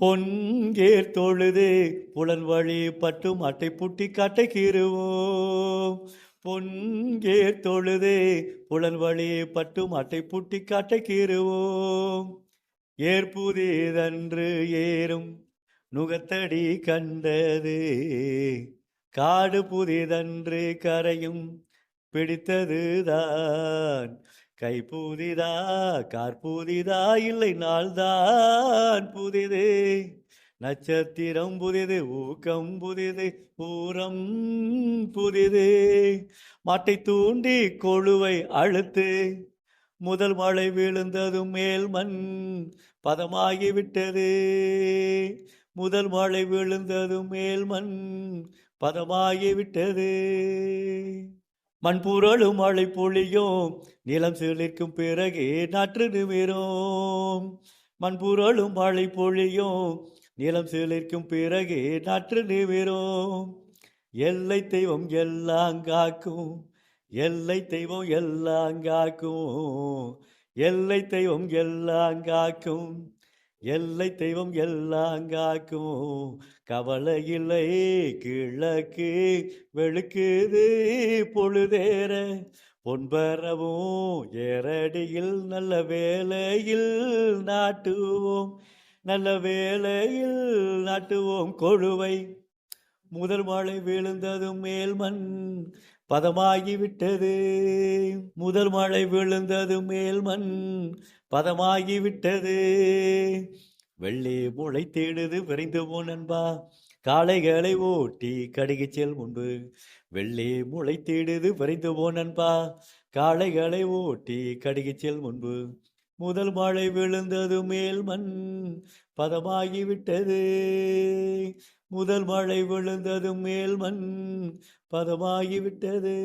பொன்கேர் தொழுது புலன் வழி பட்டும் அட்டை புட்டி காட்டை கீறுவோம் பொன்கேர் தொழுது புலன் வழி பட்டும் அட்டை புட்டி காட்டை கீறுவோம் ஏற்புதிதன்று ஏறும் நுகத்தடி கண்டது. காடு புதிதன்று கரையும் பிடித்ததுதான். கை புதிதா கார் புதிதா இல்லை நாள்தான் புதிது. நட்சத்திரம் புதிது ஊக்கம் புதிது பூரம் புதிது. மாட்டை தூண்டி கொழுவை அழுத்து. முதல் மழை விழுந்ததும் மேல் மண் பதமாகிவிட்டது முதல் மழை விழுந்ததும் மேல் மண் பதமாகிவிட்டது மண்புரளும் மழை பொழியும் நிலம் சிலிர்க்கும் பிறகே நாற்று நிமிரும். மண்புரளும் மழை பொழியும் நிலம் சிலிர்க்கும் பிறகே நாற்று நிமிரும். எல்லை தெய்வம் எல்லாம் காக்கும் எல்லை தெய்வம் எல்லாம் காக்கும் எல்லை தெய்வம் எல்லாம் காக்கும். எல்லை தெய்வம் எல்லாம் காக்கும். கவலை இல்லை கிழக்கு வெளுக்குது பொழுதேற. பொன்பரவும் ஏரடியில் நல்ல வேலையில் நாட்டுவோம். நல்ல வேலையில் நாட்டுவோம் கொழுவை. முதல் மழை விழுந்ததும் மேல் மண் பதமாகிவிட்டது. முதல் மழை விழுந்தது மேல் மண் பதமாகிவிட்டது. வெள்ளி முளை தேடுது விரைந்து போ நண்பா காளைகளை ஓட்டி கடுகு செல் முன்பு. வெள்ளி முளை தேடுது விரைந்து போ நண்பா காளைகளை ஓட்டி கடுகு செல் முன்பு. முதல் மழை விழுந்தது மேல் மண் பதமாகிவிட்டது. முதல் மழை விழுந்தது மேல் மண் பதமாகிவிட்டது.